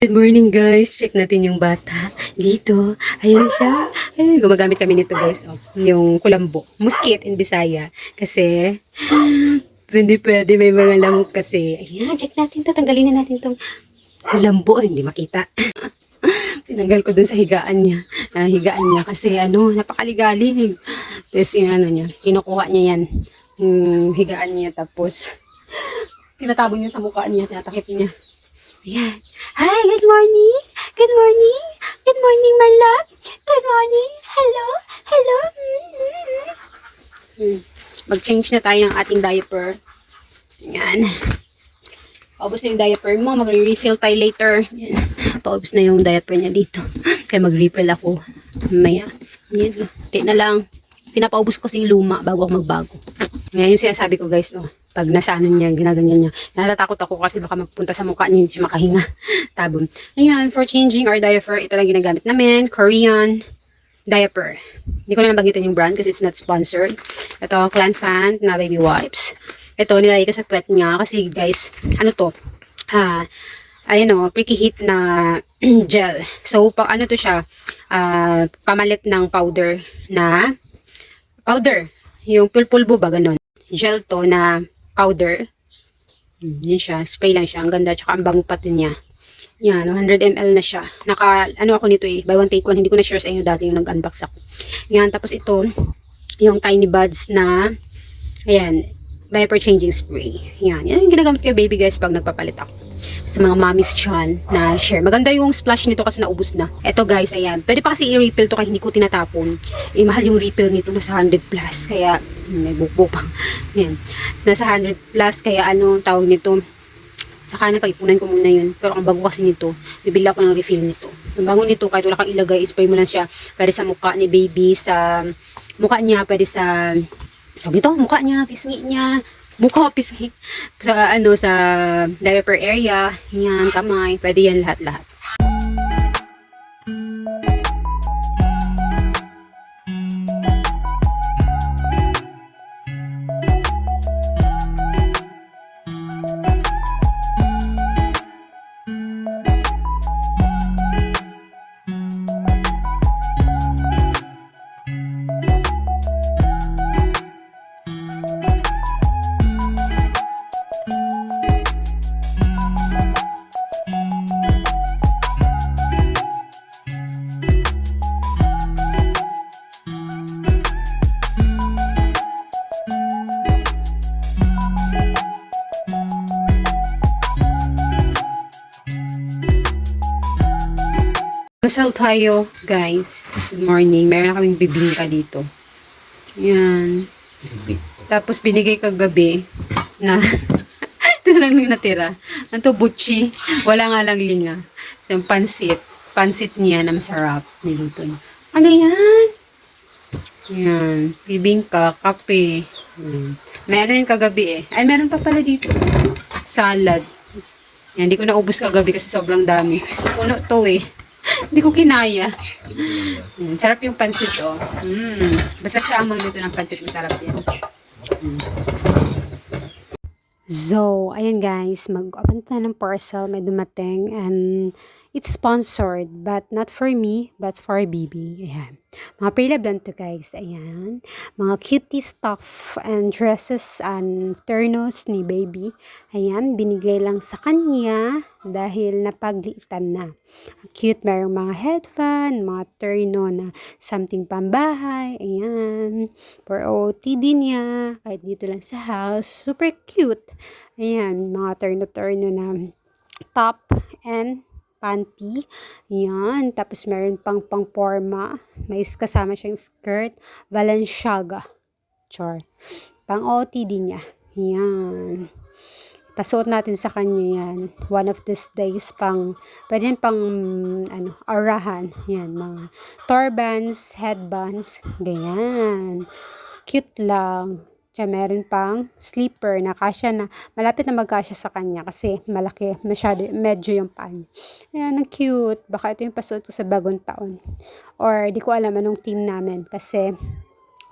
Good morning guys. Check natin yung bata. Dito. Ayan siya. Ay, gumagamit kami nito guys. Oh, yung kulambo. Muskit in Bisaya. Kasi, hindi pwede may mga lamok kasi. Ayan, check natin. Tatanggalin na natin tong kulambo. Ay, hindi makita. Tinanggal ko dun sa higaan niya. Ah, higaan niya kasi ano, napakaligalig. Tapos yung ano niya, kinukuha niya yan. Yung higaan niya tapos tinatabon niya sa mukha niya, tinatakip niya. Ayan. Hi, good morning. Good morning. Good morning, my love. Good morning. Hello. Hello. Mm-hmm. Hmm. Mag-change na tayo ng ating diaper. Ayan. Paubos na yung diaper mo. Magre-refill tayo later. Ayan. Paubos na yung diaper niya dito. Kaya mag-refill ako. Maya. Ayan. Ti na lang. Pinapaubos ko kasi yung luma bago ako magbago. Ngayon yung sinasabi ko guys, oh, pag nasa ano niya, ginaganyan niya. Natatakot ako kasi baka magpunta sa mukha niya, hindi siya makahinga. Tabon. Ayan, for changing our diaper, ito lang ginagamit namin. Korean diaper. Hindi ko na nabanggitin yung brand kasi it's not sponsored. Ito, Clan Fan na baby wipes. Ito, nilagay ko sa puwet niya kasi guys, ano to? Ah, ayun o, pricky heat na gel. So, pa, ano to siya? Ah, pamalit ng powder na powder. Yung pulpulbo ba, ganun. Gel to na powder. Hmm, Yun siya. Spray lang siya. Ang ganda. Tsaka ang bango pati niya. Yan. 100 ml na siya. Naka, ano ako nito eh. Buy one take one. Hindi ko na share sa inyo dati yung nag-unbox ako. Yan. Tapos ito, yung tiny buds na, ayan, diaper changing spray. Yan. Yan yung ginagamit ko baby guys pag nagpapalit ako sa mga mommies chan na share. Maganda yung splash nito kasi naubos na. Ito guys, ayan. Pwede pa kasi i-refill to kahit hindi ko tinatapon. Eh, mahal yung refill nito. Nasa 100 plus. Kaya, hmm, may bukbo pa. Ayan. Nasa 100 plus. Kaya ano, tawag nito. Saka na pag-ipunan ko muna yun. Pero ang bago kasi nito, bibili ako ng refill nito. Ang bago nito, kahit wala kang ilagay, spray mo lang siya. Pwede sa mukha ni baby, sa mukha niya, pwede sa, sabi ito, mukha niya, pisngi niya, pisngi. Sa ano, sa diaper area, yan, kamay, pwede yan lahat-lahat. Masal tayo, guys. Good morning. Meron kaming bibingka dito. Yan. Tapos binigay kagabi na ito lang yung natira. Ano to. Wala nga lang linga. So, yung pansit. Pansit niya na masarap. Niluto niya. Ano yan? Yan. Bibingka, kape. Hmm. Ano yung kagabi eh. Ay, meron pa pala dito. Salad. Yan, hindi ko naubos kagabi kasi sobrang dami. Puno to eh. Hindi ko kinaya. Mm, sarap yung pansit, oh. Mm. Basta sa magluto ng pansit, masarap yan. So, ayan guys, mag-open tayo ng parcel, may dumating, and it's sponsored, but not for me, but for Bibi. Ayan. Mga pre-love lang to guys, ayan. Mga cutie stuff and dresses and ternos ni Baby. Ayan, binigay lang sa kanya dahil napaglitan na. Cute, merong mga headband, mga terno na something pambahay, ayan. For OTD niya, kahit dito lang sa house, super cute. Ayan, mga terno-terno na top and panty. Ayan, tapos meron pang pang forma. May kasama siyang skirt, Balenciaga. Char. Pang OTD niya. Ayan. Pasuot natin sa kanya yan. One of these days, pang, pwede yan pang, ano, arahan. Yan, mga turbans, headbands, ganyan. Cute lang. Tsaka meron pang sleeper na kasya na, malapit na magkasya sa kanya kasi malaki, masyado, medyo yung paan. Ayan, ang cute. Baka ito yung pasuot ko sa bagong taon. Or, di ko alam anong team namin kasi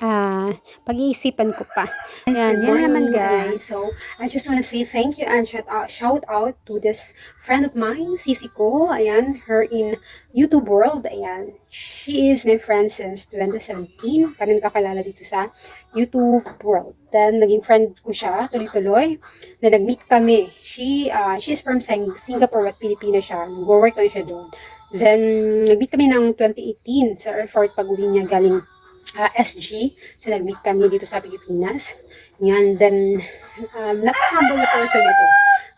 ah, pag-iisipan ko pa. Ayan, yan naman guys. So, I just want to say thank you and shout out, shout out to this friend of mine, Sisi ko. Ayan, her in YouTube world. Ayan, she is my friend since 2017. Kami nagkakalala dito sa YouTube world. Then, naging friend ko siya, tuloy-tuloy. Then, nag-meet kami. She, uh, she's from Sing- Singapore at Pilipinas siya. Nag-work lang siya doon. Then, nag-meet kami ng 2018 sa airport pag-uwi niya galing ah, SG. So, nag-meet kami dito sa Pilipinas. Yan, then, um, napaka-humble na person ito.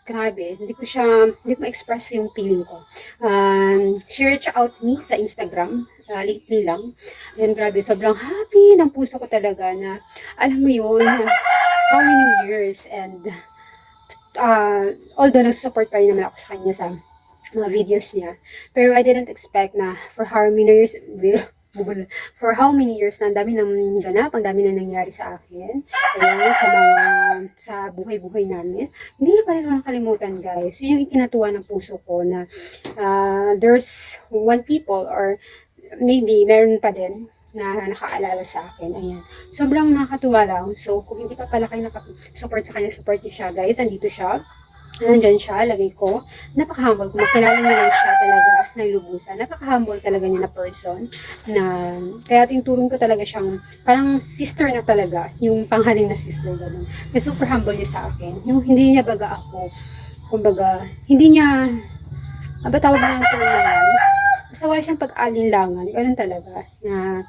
Grabe, hindi ko siya, hindi ko ma-express yung feeling ko. Um, she reached out me sa Instagram, lately lang. And grabe, sobrang happy ng puso ko talaga na, alam mo yun, how many years and uh, although nag-support pa rin naman ako sa kanya sa mga videos niya. Pero I didn't expect na for how many years, bubul- for how many years na ang dami nang ganap, ang dami nang nangyari sa akin. Ayan, sa mga, sa buhay-buhay namin. Hindi na pa rin ako nakalimutan, guys. Yun yung ikinatuwa ng puso ko na uh, there's one people or maybe meron pa din na nakaalala sa akin. Ayan. Sobrang nakakatuwa lang. So, kung hindi pa pala kayo nakasupport sa kanya, support niyo siya, guys. Andito siya. Nandyan siya, lagay ko. Napaka-humble. Kung makilala niyo lang siya talaga ng lubusan. Napaka-humble talaga niya na person. Na, kaya tinturing ko talaga siyang, parang sister na talaga. Yung panghaling na sister. Ganun. Na super humble niya sa akin. Yung hindi niya baga ako. Kumbaga, hindi niya, ah, ba tawag na ito na yan? Basta wala siyang pag-alinlangan. Ganun talaga. Na,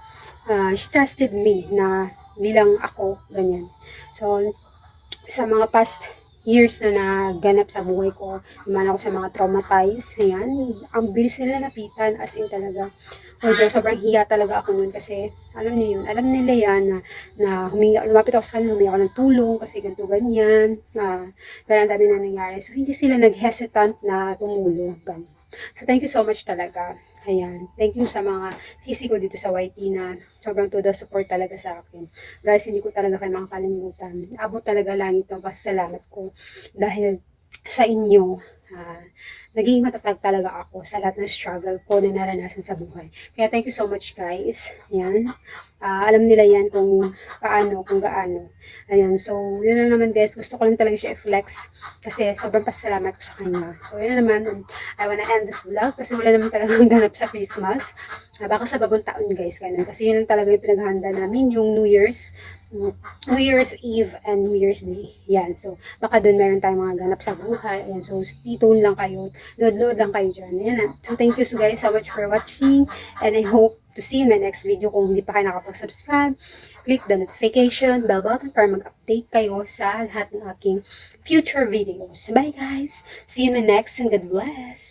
ah, she trusted me na bilang ako, ganyan. So, sa mga past years na naganap sa buhay ko, naman ako sa mga traumatized, ayan, ang bilis nila napitan, as in talaga. Although sobrang hiya talaga ako noon kasi alam niyo yun, alam nila yan na, na humingi, lumapit ako sa kanila, humingi ako ng tulong kasi ganito ganyan, na pero ang dami na nangyari. So hindi sila nag-hesitant na tumulong. So thank you so much talaga. Ayan. Thank you sa mga sisi ko dito sa YT na sobrang to the support talaga sa akin. Guys, hindi ko talaga kayo makakalimutan. Abot talaga langit ang pasasalamat ko dahil sa inyo, ah, naging matatag talaga ako sa lahat ng struggle ko na naranasan sa buhay. Kaya thank you so much guys. Ayan. Ah, alam nila yan kung paano, kung gaano. Ayan, so yun lang naman guys. Gusto ko lang talaga siya i-flex kasi sobrang pasalamat ko sa kanya. So yun lang naman, um, I wanna end this vlog kasi wala naman talagang ganap sa Christmas. Ah, baka sa bagong taon guys, ganun. Kasi yun lang talaga yung pinaghanda namin, yung New Year's, New Year's Eve and New Year's Day. Yan, so baka doon meron tayong mga ganap sa buhay. Ayan, so stay tuned lang kayo. Load-load lang kayo dyan. Ayan na. So thank you so guys so much for watching and I hope to see you in my next video. Kung hindi pa kayo nakapag-subscribe, click the notification bell button para mag-update kayo sa lahat ng aking future videos. Bye guys! See you in the next and God bless!